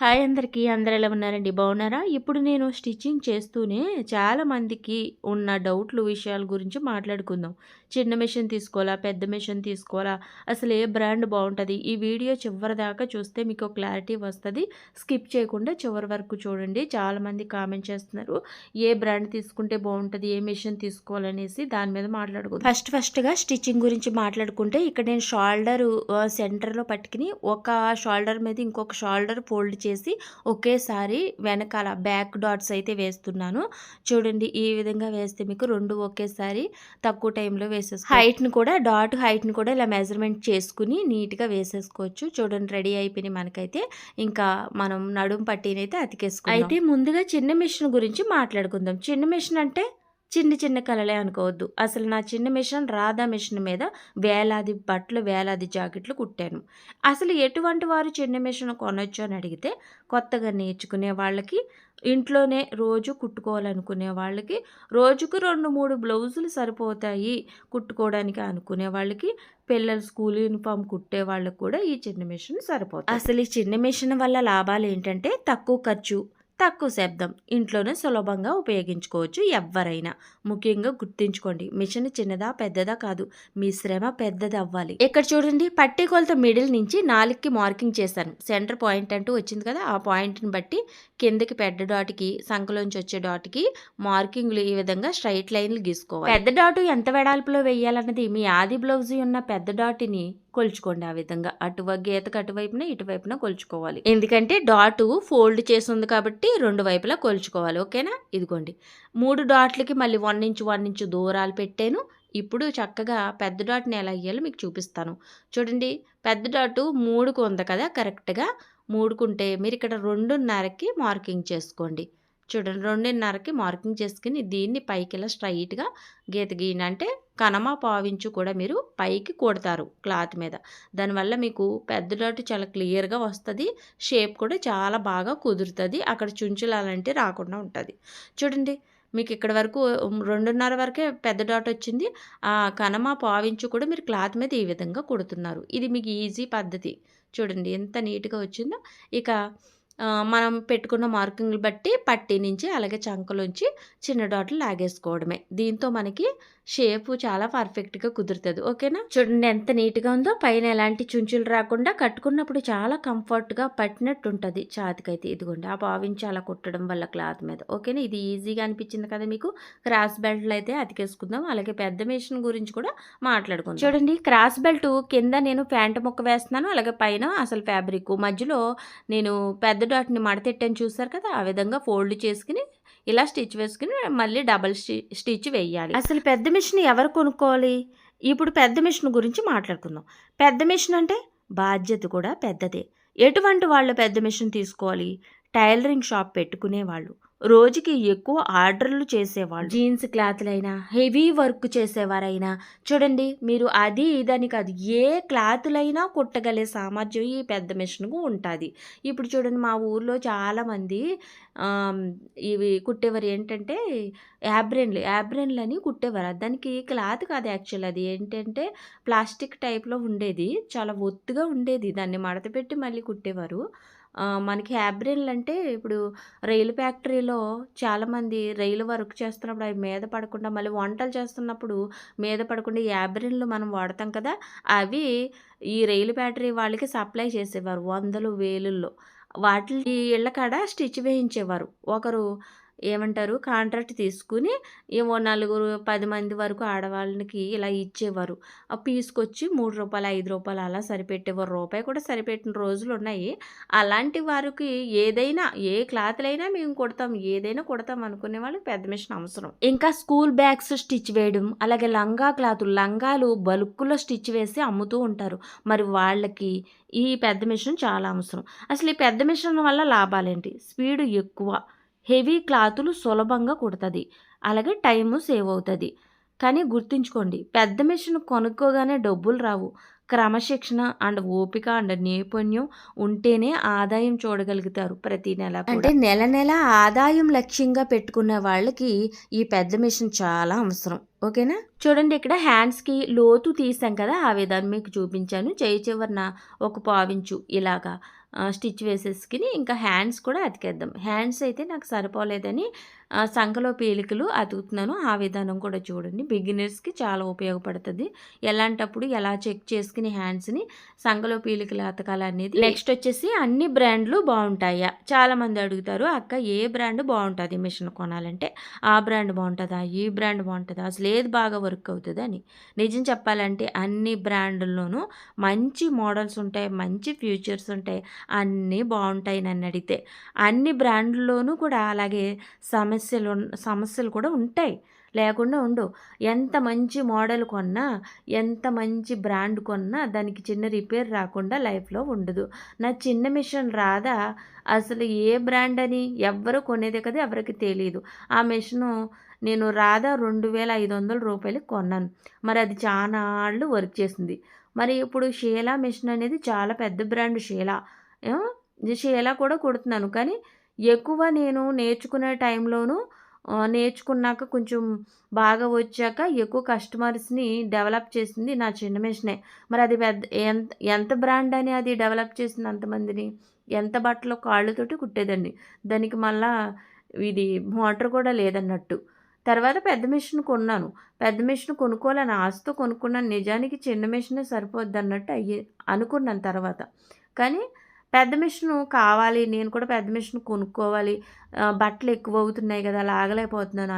Hi అందరికీ అందరు ఎలా ఉన్నారండి? బాగున్నారా? ఇప్పుడు నేను స్టిచ్చింగ్ చేస్తూనే చాలా మందికి ఉన్న డౌట్లు విషయాల గురించి మాట్లాడుకుందాం. చిన్న మిషన్ తీసుకోవాలా? పెద్ద మిషన్ తీసుకోవాలా? అసలు ఏ బ్రాండ్ బాగుంటుంది? ఈ వీడియో చివరి దాకా చూస్తే మీకు క్లారిటీ వస్తుంది. స్కిప్ చేయకుండా చివరి వరకు చూడండి. చాలామంది కామెంట్ చేస్తున్నారు ఏ బ్రాండ్ తీసుకుంటే బాగుంటుంది? ఏ మిషన్ తీసుకోవాలనేసి దాని మీద మాట్లాడుకుందాం. ఫస్ట్ ఫస్ట్గా స్టిచ్చింగ్ గురించి మాట్లాడుకుంటే ఇక్కడ నేను షోల్డర్ సెంటర్లో పట్టుకుని ఒక షోల్డర్ మీద ఇంకొక షోల్డర్ ఫోల్డ్ చేసి ఒకేసారి వెనకాల బ్యాక్ డాట్స్ అయితే వేస్తున్నాను. చూడండి ఈ విధంగా వేస్తే మీకు రెండు ఒకేసారి తక్కువ టైంలో వేసేసుకో హైట్ని కూడా డాట్ హైట్ని కూడా ఇలా మెజర్మెంట్ చేసుకుని నీట్గా వేసేసుకోవచ్చు. చూడండి రెడీ అయిపోయినాయి మనకైతే. ఇంకా మనం నడుం పట్టీనైతే అతికేసుకో అయితే ముందుగా చిన్న మిషన్ గురించి మాట్లాడుకుందాం. చిన్న మిషన్ అంటే చిన్న చిన్న కలలే అనుకోవద్దు. అసలు నా చిన్న మిషన్ రాధా మిషన్ మీద వేలాది బట్టలు వేలాది జాకెట్లు కుట్టాను. అసలు ఎటువంటి వారు చిన్న మిషన్ కొనొచ్చు అని అడిగితే కొత్తగా నేర్చుకునే వాళ్ళకి ఇంట్లోనే రోజు కుట్టుకోవాలనుకునే వాళ్ళకి రోజుకు రెండు మూడు బ్లౌజులు సరిపోతాయి కుట్టుకోవడానికి అనుకునే వాళ్ళకి పిల్లల స్కూల్ యూనిఫామ్ కుట్టే వాళ్ళకి కూడా ఈ చిన్న మిషన్ సరిపోతుంది అసలు ఈ చిన్న మిషన్ వల్ల లాభాలు ఏంటంటే తక్కువ ఖర్చు తక్కువ శబ్దం ఇంట్లోనే సులభంగా ఉపయోగించుకోవచ్చు ఎవరైనా ముఖ్యంగా గుర్తుంచుకోండి మిషన్ చిన్నదా పెద్దదా కాదు మీ శ్రమ పెద్దది అవ్వాలి ఇక్కడ చూడండి పట్టి కొలత మిడిల్ నుంచి నాలుగుకి మార్కింగ్ చేశాను. సెంటర్ పాయింట్ అంటూ వచ్చింది కదా ఆ పాయింట్ని బట్టి కిందకి పెద్ద డాట్కి సంఖలోంచి వచ్చే డాట్కి మార్కింగ్లు ఈ విధంగా స్ట్రైట్ లైన్లు గీసుకోవాలి. పెద్ద డాటు ఎంత వెడల్పులో వేయాలన్నది మీ ఆది బ్లౌజ్ ఉన్న పెద్ద డాట్ని కొలుచుకోండి ఆ విధంగా. అటువ గీతకు అటువైపున ఇటువైపున కొలుచుకోవాలి. ఎందుకంటే డాట్ ఫోల్డ్ చేసి ఉంది కాబట్టి రెండు వైపులా కొలుచుకోవాలి. ఓకేనా? ఇదిగోండి. మూడు డాట్లకి మళ్ళీ వన్ ఇంచు వన్ ఇంచు దూరాలు పెట్టాను. ఇప్పుడు చక్కగా పెద్ద డాట్ని ఎలా వేయాలో మీకు చూపిస్తాను. చూడండి. పెద్ద డాటు మూడుకు ఉంది కదా కరెక్ట్గా. మూడుకుంటే మీరు ఇక్కడ రెండున్నరకి మార్కింగ్ చేసుకోండి. చూడండి రెండున్నరకి మార్కింగ్ చేసుకుని దీన్ని పైకి ఇలా స్ట్రైట్గా గీత గీయన అంటే కనమ పావించు కూడా మీరు పైకి కొడతారు క్లాత్ మీద. దానివల్ల మీకు పెద్ద డాట్ చాలా క్లియర్గా వస్తుంది షేప్ కూడా చాలా బాగా కుదురుతుంది అక్కడ చుంచులు అలాంటివి రాకుండా ఉంటుంది. చూడండి మీకు ఇక్కడ వరకు రెండున్నర వరకే పెద్ద డాట్ వచ్చింది. ఆ కనమ పావించు కూడా మీరు క్లాత్ మీద ఈ విధంగా కుడుతున్నారు. ఇది మీకు ఈజీ పద్ధతి. చూడండి ఎంత నీట్గా వచ్చిందో. ఇక మనం పెట్టుకున్న మార్కింగ్లు బట్టి పట్టి నుంచి అలాగే చంకలోంచి చిన్న డాట్లు లాగేసుకోవడమే. దీంతో మనకి షేపు చాలా పర్ఫెక్ట్గా కుదురుతుంది ఓకేనా? చూడండి ఎంత నీట్గా ఉందో పైన ఎలాంటి చుంచులు రాకుండా కట్టుకున్నప్పుడు చాలా కంఫర్ట్గా పట్టినట్టు ఉంటుంది చాతికైతే. ఇదిగోండి ఆ పావించి అలా కుట్టడం వల్ల క్లాత్ మీద ఓకేనా? ఇది ఈజీగా అనిపించింది కదా మీకు? క్రాస్ బెల్ట్లు అయితే అతికేసుకుందాం అలాగే పెద్ద మిషన్ గురించి కూడా మాట్లాడుకుందాం. చూడండి క్రాస్ బెల్ట్ కింద నేను ప్యాంట్ ముక్క వేస్తున్నాను అలాగే పైన అసలు ఫ్యాబ్రిక్ మధ్యలో నేను పెద్ద డాట్ని మడతెట్టాను చూసారు కదా? ఆ విధంగా ఫోల్డ్ చేసుకుని ఇలా స్టిచ్ వేసుకుని మళ్ళీ డబల్ స్టిచ్ వేయాలి. అసలు పెద్ద మిషన్ ఎవరు కొనుక్కోవాలి? ఇప్పుడు పెద్ద మిషన్ గురించి మాట్లాడుకుందాం. పెద్ద మిషన్ అంటే బాధ్యత కూడా పెద్దదే. ఎటువంటి వాళ్ళు పెద్ద మిషన్ తీసుకోవాలి? టైలరింగ్ షాప్ పెట్టుకునే వాళ్ళు రోజుకి ఎక్కువ ఆర్డర్లు చేసేవాళ్ళు. జీన్స్ క్లాత్లైనా హెవీ వర్క్ చేసేవారైనా చూడండి మీరు అది ఇదని కాదు ఏ క్లాతులైనా కుట్టగలే సామర్థ్యం ఈ పెద్ద మిషన్కు ఉంటుంది. ఇప్పుడు చూడండి మా ఊర్లో చాలామంది ఇవి కుట్టేవారు ఏంటంటే యాబ్రెన్లు యాబ్రెన్లు అని కుట్టేవారు. దానికి క్లాత్ కాదు యాక్చువల్ అది ఏంటంటే ప్లాస్టిక్ టైప్లో ఉండేది చాలా ఒత్తుగా ఉండేది. దాన్ని మడత పెట్టి మళ్ళీ కుట్టేవారు. మనకి హ్యాబ్రిన్లు అంటే ఇప్పుడు రైలు ఫ్యాక్టరీలో చాలామంది రైలు వర్క్ చేస్తున్నప్పుడు అవి మీద పడకుండా మళ్ళీ వంటలు చేస్తున్నప్పుడు మీద పడకుండా యాబ్రిన్లు మనం వాడతాం కదా! అవి ఈ రైలు ఫ్యాక్టరీ వాళ్ళకి సప్లై చేసేవారు వందలు వేలుల్లో. వాటి ఇళ్ళ కాడ స్టిచ్ వేయించేవారు. ఒకరు ఏమంటారు? కాంట్రాక్ట్ తీసుకుని ఏమో నలుగురు పది మంది వరకు ఆడవాళ్ళకి ఇలా ఇచ్చేవారు. ఆ పీసుకొచ్చి మూడు రూపాయలు ఐదు రూపాయలు అలా సరిపెట్టేవారు. రూపాయి కూడా సరిపెట్టిన రోజులు ఉన్నాయి. అలాంటి వారికి ఏదైనా ఏ క్లాత్లైనా మేము కుడతాం. ఏదైనా కుడతాం అనుకునే వాళ్ళకి పెద్ద మిషన్ అవసరం. ఇంకా స్కూల్ బ్యాగ్స్ స్టిచ్ వేయడం అలాగే లంగా క్లాతులు లంగాలు బల్క్లో స్టిచ్ వేసి అమ్ముతూ ఉంటారు. మరి వాళ్ళకి ఈ పెద్ద మిషన్ చాలా అవసరం. అసలు ఈ పెద్ద మిషన్ వల్ల లాభాలేంటి? స్పీడ్ ఎక్కువ హెవీ క్లాతులు సులభంగా కుడుతుంది. అలాగే టైము సేవ్ అవుతుంది. కానీ గుర్తుంచుకోండి పెద్ద మిషన్ కొనుక్కోగానే డబ్బులు రావు. క్రమశిక్షణ అండ్ ఓపిక అండ్ నైపుణ్యం ఉంటేనే ఆదాయం చూడగలుగుతారు ప్రతి నెల అంటే నెల నెల ఆదాయం లక్ష్యంగా పెట్టుకున్న వాళ్ళకి ఈ పెద్ద మిషన్ చాలా అవసరం. ఓకేనా? చూడండి ఇక్కడ హ్యాండ్స్కి లోతు తీసాం కదా ఆ విధాన్ని మీకు చూపించాను. చేయి చివరిన ఒక పావించు ఇలాగా. స్టిచ్ వేసేసుకుని ఇంకా హ్యాండ్స్ కూడా అతికేద్దాం. హ్యాండ్స్ అయితే నాకు సరిపోలేదని సంఖలో పీలికలు అతుకుతున్నాను. ఆ విధానం కూడా చూడండి. బిగినర్స్కి చాలా ఉపయోగపడుతుంది. ఎలాంటప్పుడు ఎలా చెక్ చేసుకుని హ్యాండ్స్ని సంఖలో పీలికలు అతకాలనేది నెక్స్ట్ వచ్చేసి అన్ని బ్రాండ్లు బాగుంటాయా? చాలామంది అడుగుతారు అక్క ఏ బ్రాండ్ బాగుంటుంది మిషన్ కొనాలంటే? ఆ బ్రాండ్ బాగుంటుందా? ఈ బ్రాండ్ బాగుంటుందా? అసలు ఏది బాగా వర్క్ అవుతుంది? అని. నిజం చెప్పాలంటే అన్ని బ్రాండ్ల్లోనూ మంచి మోడల్స్ ఉంటాయి మంచి ఫ్యూచర్స్ ఉంటాయి అన్నీ బాగుంటాయి నన్ను అడిగితే. అన్ని బ్రాండ్ల్లోనూ కూడా అలాగే సమ సమస్యలు సమస్యలు కూడా ఉంటాయి. లేకుండా ఉండవు. ఎంత మంచి మోడల్ కొన్నా ఎంత మంచి బ్రాండ్ కొన్నా దానికి చిన్న రిపేర్ రాకుండా లైఫ్లో ఉండదు. నా చిన్న మిషన్ రాదా అసలు ఏ బ్రాండ్ అని ఎవ్వరు కొనేదే కదా ఎవరికి తెలియదు ఆ మిషను నేను రాధా రెండు వేల ఐదు వందల రూపాయలకి కొన్నాను. మరి అది చాలా ఆళ్ళు వర్క్ చేసింది. మరి ఇప్పుడు షీలా మిషన్ అనేది చాలా పెద్ద బ్రాండ్ షీలా. షీలా కూడా కుడుతున్నాను. కానీ ఎక్కువ నేను నేర్చుకునే టైంలోనూ నేర్చుకున్నాక కొంచెం బాగా వచ్చాక ఎక్కువ కస్టమర్స్ని డెవలప్ చేసింది నా చిన్న మిషనే. మరి అది పెద్ద ఎంత ఎంత బ్రాండ్ అని అది డెవలప్ చేసింది అంతమందిని? ఎంత బట్టలు కాళ్ళతోటి కుట్టేదండి. దానికి మళ్ళా ఇది మోటార్ కూడా లేదన్నట్టు. తర్వాత పెద్ద మిషన్ కొన్నాను. పెద్ద మిషన్ కొనుక్కోవాలని ఆశతో కొనుక్కున్నాను. నిజానికి చిన్న మిషనే సరిపోద్ది అన్నట్టు అయ్యి అనుకున్నాను తర్వాత. కానీ పెద్ద మిషన్ కావాలి నేను కూడా పెద్ద మిషన్ కొనుక్కోవాలి. బట్టలు ఎక్కువ అవుతున్నాయి కదా అలా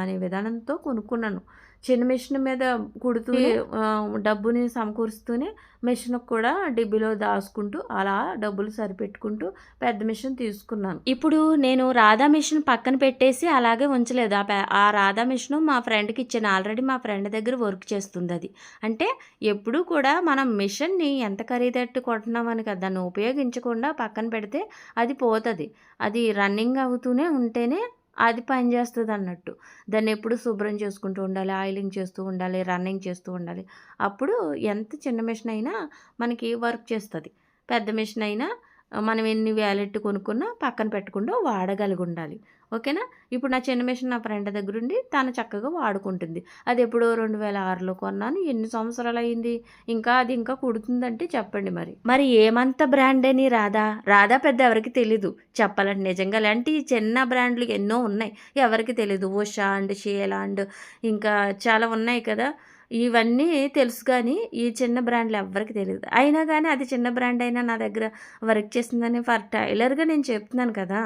అనే విధానంతో కొనుక్కున్నాను. చిన్న మిషన్ మీద కుడుతూ ఆ, డబ్బుని సమకూరుస్తూనే మిషన్ కూడా డిబ్బీలో దాచుకుంటూ అలా డబ్బులు సరిపెట్టుకుంటూ పెద్ద మిషన్ తీసుకున్నాను. ఇప్పుడు నేను రాధా మిషన్ పక్కన పెట్టేసి అలాగే ఉంచలేదు. ఆ ఆ రాధా మిషన్ మా ఫ్రెండ్కి ఇచ్చాను. ఆల్రెడీ మా ఫ్రెండ్ దగ్గర వర్క్ చేస్తుంది అది. అంటే ఎప్పుడూ కూడా మనం మిషన్ని ఎంత ఖరీదెట్టు కొంటున్నామని కదా దాన్ని ఉపయోగించకుండా పక్కన పెడితే అది పోతుంది. అది రన్నింగ్ అవుతూనే ఉంటేనే అది పనిచేస్తుంది అన్నట్టు దాన్ని ఎప్పుడు శుభ్రం చేసుకుంటూ ఉండాలి ఆయిలింగ్ చేస్తూ ఉండాలి రన్నింగ్ చేస్తూ ఉండాలి. అప్పుడు ఎంత చిన్న మిషన్ అయినా మనకి వర్క్ చేస్తుంది. పెద్ద మిషన్ అయినా మనం ఎన్ని వ్యాలెట్ కొనుక్కున్నా పక్కన పెట్టకుండా వాడగలిగి ఉండాలి. ఓకేనా? ఇప్పుడు నా చిన్న మిషన్ నా ఫ్రెండ్ దగ్గర ఉండి తను చక్కగా వాడుకుంటుంది. అది ఎప్పుడో రెండు వేల ఆరులో కొన్నాను. ఎన్ని సంవత్సరాలు అయింది? ఇంకా అది ఇంకా కుడుతుందంటే చెప్పండి మరి. మరి ఏమంత బ్రాండ్ అని రాదా రాదా పెద్ద ఎవరికి తెలీదు. చెప్పాలంటే నిజంగా అలాంటి చిన్న బ్రాండ్లు ఎన్నో ఉన్నాయి. ఎవరికి తెలీదు. ఉషా అండ్ షేలా అండ్ ఇంకా చాలా ఉన్నాయి కదా. ఇవన్నీ తెలుసు కానీ ఈ చిన్న బ్రాండ్లు ఎవ్వరికి తెలియదు అయినా కానీ అది చిన్న బ్రాండ్ అయినా నా దగ్గర వర్క్ చేసిందని ఫర్ టైలర్గా నేను చెప్తున్నాను కదా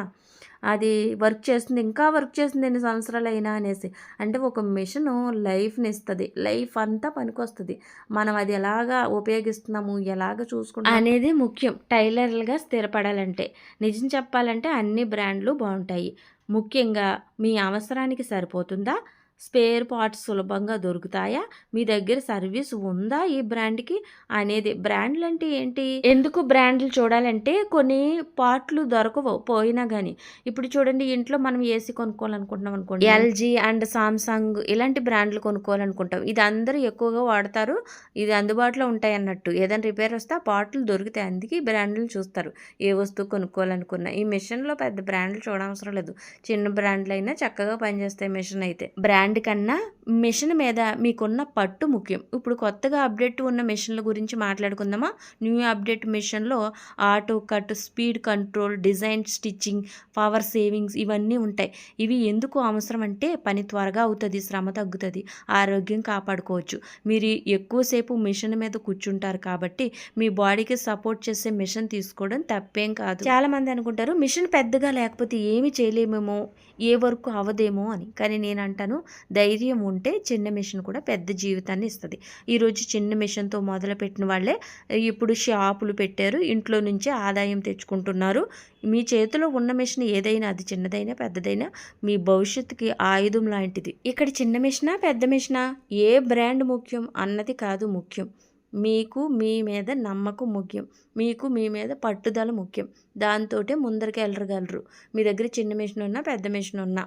అది వర్క్ చేస్తుంది ఇంకా వర్క్ చేస్తుంది ఎన్ని సంవత్సరాలు అయినా అనేసి. అంటే ఒక మిషన్ లైఫ్ని ఇస్తుంది లైఫ్ అంతా పనికొస్తుంది. మనం అది ఎలాగా ఉపయోగిస్తున్నాము ఎలాగ చూసుకుంటాం అనేది ముఖ్యం. టైలర్లుగా స్థిరపడాలంటే నిజం చెప్పాలంటే అన్ని బ్రాండ్లు బాగుంటాయి. ముఖ్యంగా మీ అవసరానికి సరిపోతుందా? స్పేర్ పార్ట్స్ సులభంగా దొరుకుతాయా? మీ దగ్గర సర్వీస్ ఉందా ఈ బ్రాండ్కి? అనేది బ్రాండ్లు అంటే ఏంటి? ఎందుకు బ్రాండ్లు చూడాలంటే కొన్ని పార్ట్లు దొరకవు పోయినా కానీ ఇప్పుడు చూడండి ఇంట్లో మనం ఏసీ కొనుక్కోవాలనుకుంటున్నాం అనుకోండి. ఎల్జీ అండ్ సామ్సంగ్ ఇలాంటి బ్రాండ్లు కొనుక్కోవాలనుకుంటాం. ఇది అందరూ ఎక్కువగా వాడతారు. ఇది అందుబాటులో ఉంటాయి అన్నట్టు. ఏదైనా రిపేర్ వస్తే ఆ పార్ట్లు దొరుకుతాయి. అందుకే ఈ బ్రాండ్లు చూస్తారు. ఏ వస్తువు కొనుక్కోవాలనుకున్నా. ఈ మిషన్లో పెద్ద బ్రాండ్లు చూడవసరం లేదు. చిన్న బ్రాండ్లు అయినా చక్కగా పనిచేస్తాయి మిషన్ అయితే. బ్రాండ్ కన్నా మిషన్ మీద మీకున్న పట్టు ముఖ్యం. ఇప్పుడు కొత్తగా అప్డేట్ ఉన్న మిషన్ల గురించి మాట్లాడుకుందామా? న్యూ అప్డేట్ మిషన్లో auto cut speed control design stitching power savings ఇవన్నీ ఉంటాయి. ఇవి ఎందుకు అవసరం అంటే పని త్వరగా అవుతుంది శ్రమ తగ్గుతుంది ఆరోగ్యం కాపాడుకోవచ్చు. మీరు ఎక్కువసేపు మిషన్ మీద కూర్చుంటారు కాబట్టి మీ బాడీకి సపోర్ట్ చేసే మిషన్ తీసుకోవడం తప్పేం కాదు. చాలామంది అనుకుంటారు మిషన్ పెద్దగా లేకపోతే ఏమి చేయలేమేమో ఏ వర్క్ అవదేమో అని. కానీ నేను అంటాను ధైర్యం ఉంటే చిన్న మిషన్ కూడా పెద్ద జీవితాన్ని ఇస్తుంది. ఈరోజు చిన్న మిషన్తో మొదలుపెట్టిన వాళ్ళే ఇప్పుడు షాపులు పెట్టారు ఇంట్లో నుంచే ఆదాయం తెచ్చుకుంటున్నారు. మీ చేతిలో ఉన్న మిషన్ ఏదైనా అది చిన్నదైనా పెద్దదైనా మీ భవిష్యత్తుకి ఆయుధం లాంటిది. ఇక్కడ చిన్న మిషనా పెద్ద మిషనా? ఏ బ్రాండ్ ముఖ్యం? అన్నది కాదు ముఖ్యం. మీకు మీ మీద నమ్మకం ముఖ్యం. మీకు మీ మీద పట్టుదల ముఖ్యం. దాంతోటే ముందరికి వెళ్ళగలరు మీ దగ్గర చిన్న మిషన్ ఉన్నా పెద్ద మిషన్ ఉన్నా.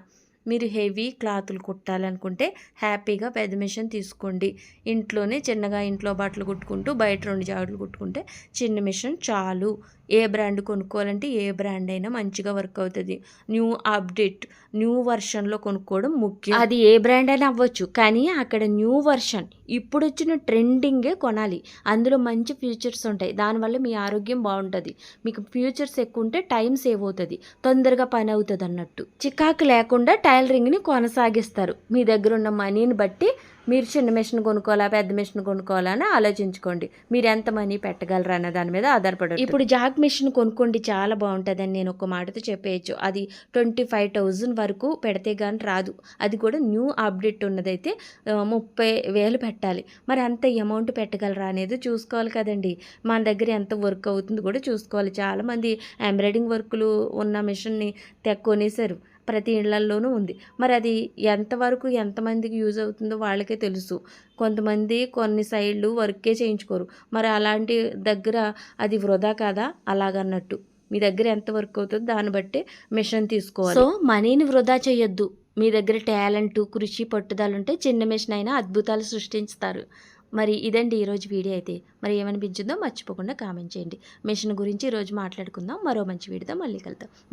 మీరు హెవీ క్లాతులు కుట్టాలనుకుంటే హ్యాపీగా పెద్ద మిషన్ తీసుకోండి. ఇంట్లోనే చిన్నగా ఇంట్లో బట్టలు కుట్టుకుంటూ బయట రెండు జాగ్రత్తలు కుట్టుకుంటే చిన్న మిషన్ చాలు. ఏ బ్రాండ్ కొనుక్కోవాలంటే ఏ బ్రాండ్ అయినా మంచిగా వర్క్ అవుతుంది. న్యూ అప్డేట్ న్యూ వర్షన్లో కొనుక్కోవడం ముఖ్యం. అది ఏ బ్రాండ్ అయినా అవ్వచ్చు కానీ అక్కడ న్యూ వర్షన్ ఇప్పుడు వచ్చిన ట్రెండింగే కొనాలి. అందులో మంచి ఫీచర్స్ ఉంటాయి. దానివల్ల మీ ఆరోగ్యం బాగుంటుంది. మీకు ఫ్యూచర్స్ ఎక్కువ ఉంటే టైం సేవ్ అవుతుంది. తొందరగా పని అవుతుంది అన్నట్టు చికాకు లేకుండా టైలరింగ్ని కొనసాగిస్తారు. మీ దగ్గర ఉన్న మనీని బట్టి మీరు చిన్న మిషన్ కొనుక్కోవాలా పెద్ద మిషన్ కొనుక్కోవాలా అని ఆలోచించుకోండి. మీరు ఎంత మనీ పెట్టగలరు అన్న దాని మీద ఆధారపడి ఇప్పుడు జాగ్ మిషన్ కొనుక్కోండి చాలా బాగుంటుందని నేను ఒక మాటతో చెప్పేయచ్చు. అది ట్వంటీ ఫైవ్ థౌజండ్ వరకు పెడితే కానీ రాదు. అది కూడా న్యూ అప్డేట్ ఉన్నదైతే ముప్పై వేలు పెట్టాలి. మరి అంత అమౌంట్ పెట్టగలరా అనేది చూసుకోవాలి కదండి. మన దగ్గర ఎంత వర్క్ అవుతుంది కూడా చూసుకోవాలి. చాలామంది ఎంబ్రాయిడింగ్ వర్కులు ఉన్న మిషన్ని తె కొనేశారు. ప్రతి ఇళ్ళల్లోనూ ఉంది. మరి అది ఎంతవరకు ఎంతమందికి యూజ్ అవుతుందో వాళ్ళకే తెలుసు. కొంతమంది కొన్ని సైడ్లు వర్కే చేయించుకోరు. మరి అలాంటి దగ్గర అది వృధా కాదా? అలాగన్నట్టు. మీ దగ్గర ఎంత వర్క్ అవుతుందో దాన్ని బట్టి మిషన్ తీసుకోవాలి. సో మనీని వృధా చేయొద్దు. మీ దగ్గర టాలెంట్ కృషి పట్టుదల ఉంటే చిన్న మిషన్ అయినా అద్భుతాలు సృష్టిస్తారు మరి ఇదండి ఈరోజు వీడియో అయితే. మరి ఏమనిపించిందో మర్చిపోకుండా కామెంట్ చేయండి. మిషన్ గురించి ఈరోజు మాట్లాడుకుందాం. మరో మంచి వీడియోతో మళ్ళీ కలుద్దాం.